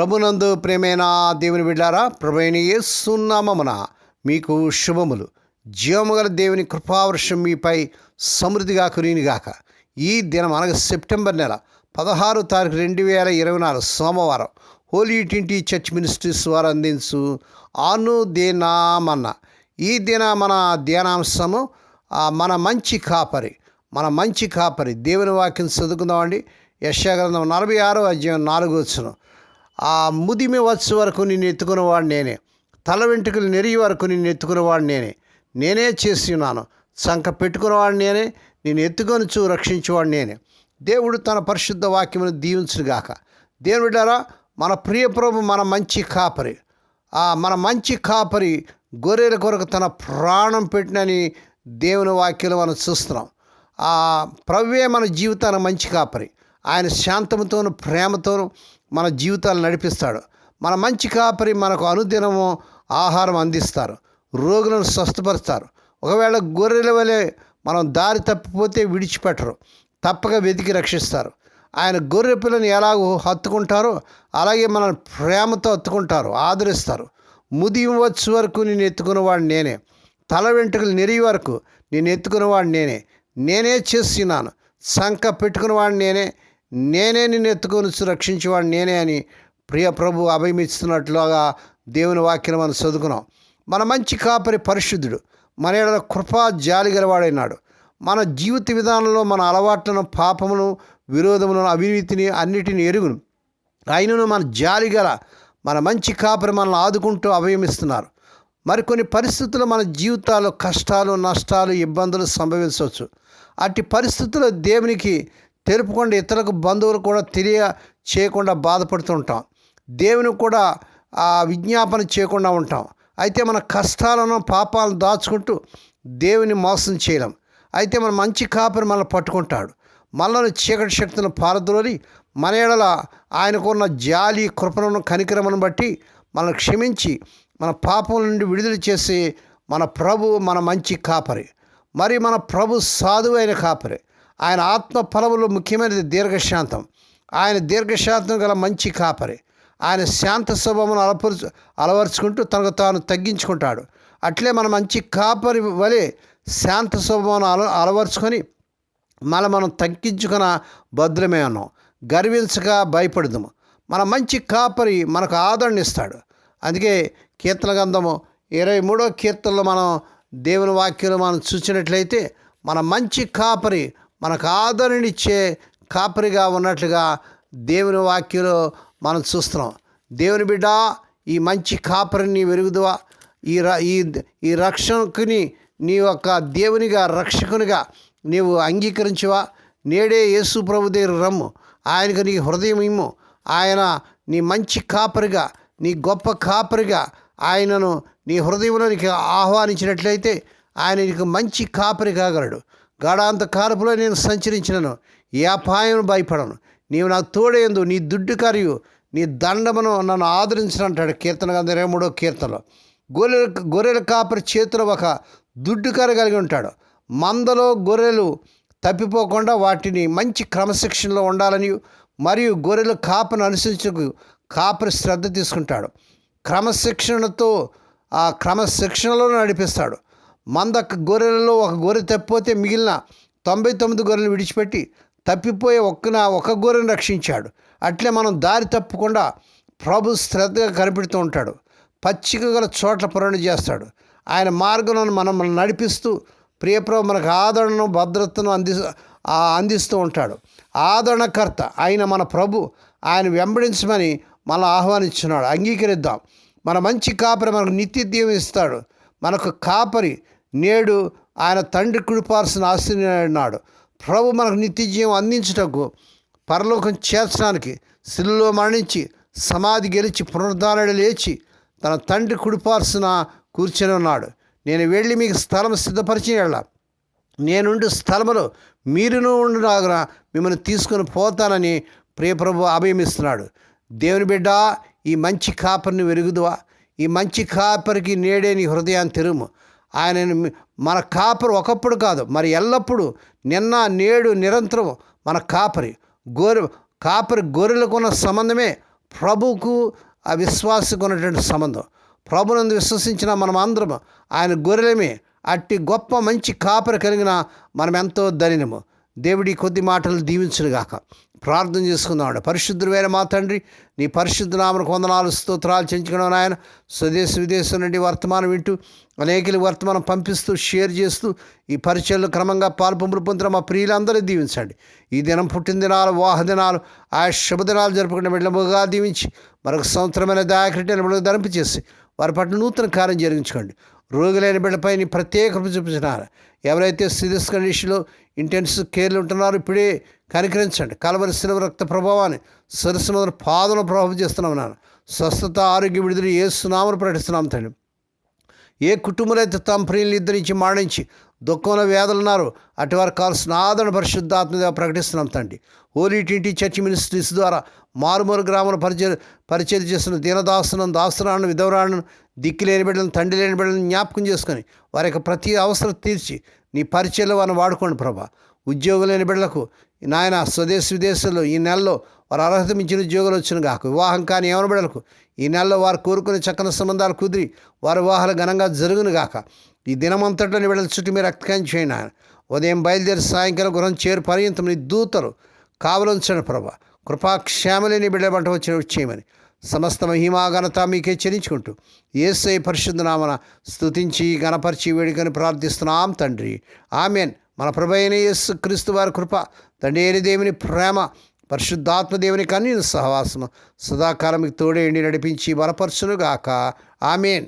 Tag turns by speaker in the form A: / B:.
A: ప్రభునందు ప్రేమైన దేవుని బిడ్డారా ప్రభైన యేసునామమున మీకు శుభములు. జీవముగల దేవుని కృపావర్షం మీపై సమృద్ధిగా కురినిగాక ఈ దినం అనగా సెప్టెంబర్ నెల పదహారు తారీఖు రెండు వేల ఇరవై నాలుగు సోమవారం హోలీ ట్వంటీ చర్చ్ మినిస్ట్రీస్ వారు అందించు ఆను దేనామన్న ఈ దిన మన ధ్యానాంశము మన మంచి కాపరి మన మంచి కాపరి దేవుని వాక్యం చదువుకుందామండి. యశాగ్రంథం నలభై ఆరో అధ్యాయం నాలుగు వచ్చును ఆ ముదిమి వచ్చు వరకు నిన్ను ఎత్తుకున్నవాడు నేనే. తల వెంట్రుకలు నెరిగి వరకు నిన్ను ఎత్తుకున్నవాడు నేనే. నేనే చేసి ఉన్నాను. సంక పెట్టుకున్నవాడు నేనే. నేను ఎత్తుకొనుచు రక్షించేవాడు నేనే. దేవుడు తన పరిశుద్ధ వాక్యమును దీవించుగాక దేవుడు మన ప్రియప్రభు మన మంచి కాపరి. మన మంచి కాపరి గొర్రెల కొరకు తన ప్రాణం పెట్టినని దేవుని వాక్యంలో మనం చూస్తున్నాం. ఆ ప్రవ్వే మన జీవితాన్ని మంచి కాపరి. ఆయన శాంతముతోను ప్రేమతోను మన జీవితాలు నడిపిస్తాడు. మన మంచి కాపరి మనకు అనుదినము ఆహారం అందిస్తారు. రోగులను స్వస్థపరుస్తారు. ఒకవేళ గొర్రెల వలె మనం దారి తప్పిపోతే విడిచిపెట్టరు. తప్పక వెతికి రక్షిస్తారు. ఆయన గొర్రె పిల్లని ఎలాగో హత్తుకుంటారో అలాగే మనల్ని ప్రేమతో హత్తుకుంటారు ఆదరిస్తారు. ముదియం వచ్చు వరకు నేను ఎత్తుకున్నవాడు నేనే. తల వెంట్రుకలు నెరిగి వరకు నేను ఎత్తుకున్నవాడు నేనే. నేనే చేస్తున్నాను. సంక పెట్టుకున్నవాడు నేనే. నేనే నిన్ను ఎత్తుకొని రక్షించేవాడు నేనే అని ప్రియ ప్రభు అభయమిస్తున్నట్లుగా దేవుని వాక్యం మనం చదువుకున్నాం. మన మంచి కాపరి పరిశుద్ధుడు మన ఏడ కృపా జాలి గలవాడైనాడు. మన జీవిత విధానంలో మన అలవాట్లను పాపమును విరోధములను అవినీతిని అన్నిటిని ఎరుగును. ఆయనను మన జాలి గల మన మంచి కాపరి మనల్ని ఆదుకుంటూ అభయమిస్తున్నారు మరికొన్ని పరిస్థితులు మన జీవితాల్లో కష్టాలు నష్టాలు ఇబ్బందులు సంభవించవచ్చు. అట్టి పరిస్థితుల్లో దేవునికి తెలుపుకుండా ఇతరులకు బంధువులు కూడా తెలియ చేయకుండా బాధపడుతుంటాం దేవుని కూడా ఆ విజ్ఞాపన చేయకుండా ఉంటాం. అయితే మన కష్టాలను పాపాలను దాచుకుంటూ దేవుని మోసం చేయలేం. అయితే మన మంచి కాపరి మనల్ని పట్టుకుంటాడు. మనలోని చీకటి శక్తులను పారద్రోలి మన ఎడల ఆయనకున్న జాలి కృపణను కనికరమను బట్టి మనల్ని క్షమించి మన పాపం నుండి విడుదల చేసి మన ప్రభు మన మంచి కాపరి. మరి మన ప్రభు సాధువైన కాపరి. ఆయన ఆత్మ ఫలములో ముఖ్యమైనది దీర్ఘశాంతం. ఆయన దీర్ఘశాంతం గల మంచి కాపరి. ఆయన శాంత స్వభావం అలపరుచు అలవరుచుకుంటూ తనకు తాను తగ్గించుకుంటాడు. అట్లే మన మంచి కాపరి వలె శాంత స్వభావం అల అలవరుచుకొని మన మనం తగ్గించుకున్న భద్రమే ఉన్నాం గర్వించక భయపడదాము. మన మంచి కాపరి మనకు ఆదరణిస్తాడు అందుకే కీర్తన గంధము ఇరవై మూడో కీర్తనలో మనం దేవుని వాక్యంలో మనం చూసినట్లయితే మన మంచి కాపరి మనకు ఆదరణనిచ్చే కాపరిగా ఉన్నట్లుగా దేవుని వాక్యంలో మనం చూస్తున్నాం. దేవుని బిడ్డ ఈ మంచి కాపరిని వెరుగుదువా ఈ ర ఈ ఈ రక్షకుని నీ యొక్క దేవునిగా రక్షకునిగా నీవు అంగీకరించవా? నేడే యేసు ప్రభు దగ్గర రమ్ము. ఆయనకు నీ హృదయం ఇమ్ము. ఆయన నీ మంచి కాపరిగా నీ గొప్ప కాపరిగా ఆయనను నీ హృదయంలో నీకు ఆహ్వానించినట్లయితే ఆయన నీకు మంచి కాపరి కాగలడు గాఢాంత కారపులో నేను సంచరించినను. ఏ అపాయం భయపడను. నీవు నాకు తోడేందు నీ దుడ్డు కరియు. నీ దండమును నన్ను ఆదరించినంటాడు కీర్తన గంధ ఇరవై మూడో కీర్తనలో. గొర్రెల గొర్రెల కాపరి చేతిలో ఒక దుడ్డు కర కలిగి ఉంటాడు. మందలో గొర్రెలు తప్పిపోకుండా వాటిని మంచి క్రమశిక్షణలో ఉండాలని మరియు గొర్రెల కాపను అనుసరించకు కాపరి శ్రద్ధ తీసుకుంటాడు. క్రమశిక్షణతో ఆ క్రమశిక్షణలో నడిపిస్తాడు. మంద గొర్రెలలో ఒక గొర్రె తప్పిపోతే మిగిలిన తొంభై తొమ్మిది గొర్రెలు విడిచిపెట్టి తప్పిపోయే ఒక్కన ఒక గొర్రెను రక్షించాడు. అట్లే మనం దారి తప్పకుండా ప్రభు శ్రద్ధగా కనిపెడుతూ ఉంటాడు. పచ్చిక గల చోట్ల పురణ చేస్తాడు. ఆయన మార్గంలో మనం నడిపిస్తూ ప్రియప్రభు మనకు ఆదరణను భద్రతను అంది అందిస్తూ ఉంటాడు. ఆదరణకర్త ఆయన మన ప్రభు ఆయన వెంబడించమని మనం ఆహ్వానించున్నాడు అంగీకరిద్దాం. మన మంచి కాపరి మనకు నిత్య దీవెన ఇస్తాడు మనకు కాపరి నేడు ఆయన తండ్రి కుడిపాల్సిన ఆశ్రయనాడు ప్రభు మనకు నిత్యజీవం అందించటకు అందించుటకు పరలోకం చేర్చడానికి శిలులో మరణించి సమాధి గెలిచి పునరుద్ధారణ లేచి తన తండ్రి కుడిపార్సిన కూర్చొని ఉన్నాడు. నేను వెళ్ళి మీకు స్థలం సిద్ధపరిచిన వెళ్ళా నేనుండి స్థలములో మీరును ఉండులాగున మిమ్మల్ని తీసుకొని పోతానని ప్రియప్రభు అభయమిస్తున్నాడు. దేవుని బిడ్డ ఈ మంచి కాపరిని వెరుగుదువా ఈ మంచి కాపరికి నేడే నీ హృదయాన్ని తెరుము. ఆయన మన కాపరి ఒకప్పుడు కాదు మరి ఎల్లప్పుడూ నిన్న నేడు నిరంతరం మన కాపరి. గోరు కాపరి గొర్రెలకున్న సంబంధమే ప్రభుకు ఆ విశ్వాసకు ఉన్నటువంటి సంబంధం. ప్రభునందు విశ్వసించిన మనం అందరం ఆయన గొర్రెలమే. అట్టి గొప్ప మంచి కాపరి కలిగిన మనం ఎంతో ధనినము దేవుడి కొద్ది మాటలు దీవించునుగాక. ప్రార్థన చేసుకుందాం పరిశుద్ధుడైన మా తండ్రి నీ పరిశుద్ధ నామకు వందనాలు స్తోత్రాలు చెంచుకున్నాను ఆయన స్వదేశ విదేశం నుండి వర్తమానం వింటూ అనేకలు వర్తమానం పంపిస్తూ షేర్ చేస్తూ ఈ పరిచయలు క్రమంగా పాల్పంపులు పొందిన మా ప్రియులందరూ దీవించండి. ఈ దినం పుట్టినదినాలు వాహదినాలు ఆ శుభదినాలు జరుపుకునే బిడ్డలుగా దీవించి మరొక సంవత్సరమైన దాయకరిటైన మనకు ధరింపు చేసి వారి పట్ల నూతన కార్యం జరిగించుకోండి. రోగులైన బిడ్డపై ప్రత్యేక కృప చూపించినారు? ఎవరైతే సీరియస్ కండిషన్లో ఇంటెన్సివ్ కేర్లు ఉంటున్నారో ఇప్పుడే కనికరించండి. కలవరి శిలవ రక్త ప్రభావాన్ని సరస్సు మొదలు పాదన ప్రభావం చేస్తున్నాం నాన్న స్వస్థత ఆరోగ్య విడుదల ఏ సునామను ప్రకటిస్తున్నాం తండ్రి ఏ కుటుంబంలో అయితే తమ ప్రియులు మాడించి దుఃఖంలో వేదలున్నారు అటువారు కావాల్సిన ఆదరణ పరిశుద్ధాత్మగా ప్రకటిస్తున్నాం తండ్రి. ఓలీటింటి టీటీ చర్చ్ మినిస్ట్రీస్ ద్వారా మారుమూరు గ్రామాల పరిచయ పరిచయం చేస్తున్న దీనదాసనం దాసరాను విధవరాను దిక్కు లేని బిడ్డలను తండ్రి లేని బిడ్డలను జ్ఞాపకం చేసుకొని వారి యొక్క ప్రతి అవసరం తీర్చి నీ పరిచయలో వారిని వాడుకోండి ప్రభా. ఉద్యోగం లేని బిడ్డలకు నాయన స్వదేశ విదేశాల్లో ఈ నెలలో వారు అర్హత మించిన ఉద్యోగాలు వచ్చిన కాక వివాహం కాని ఎవరి బిడలకు ఈ నెలలో వారు కోరుకునే చక్కని సంబంధాలు కుదిరి వారి వివాహాలు ఘనంగా జరుగును గాక. ఈ దినమంతటిలోని బిడల చుట్టూ మీరు రక్తకాయం చేయండి ఆయన ఉదయం బయలుదేరి సాయంకాలం గృహం చేరు పర్యంతం నీ దూతలు కావలంచండి ప్రభా. కృపాక్షేమలేని బిడ్డ పంట వచ్చి చేయమని సమస్త మహిమాఘనత మీకే చెల్లించుకుంటూ ఏసై పరిశుద్ధనామన స్తుతించి గణపరిచి వేడుకని ప్రార్థిస్తున్నాం తండ్రి. ఆమెన్. మన ప్రభు అయిన యేసు క్రీస్తు వారి కృప తండ్రి అయిన దేవుని ప్రేమ పరిశుద్ధాత్మ దేవుని కన్నీ సహవాసము. సదాకాలం మీకు తోడేండి నడిపించి బలపరచునుగాక. ఆమెన్.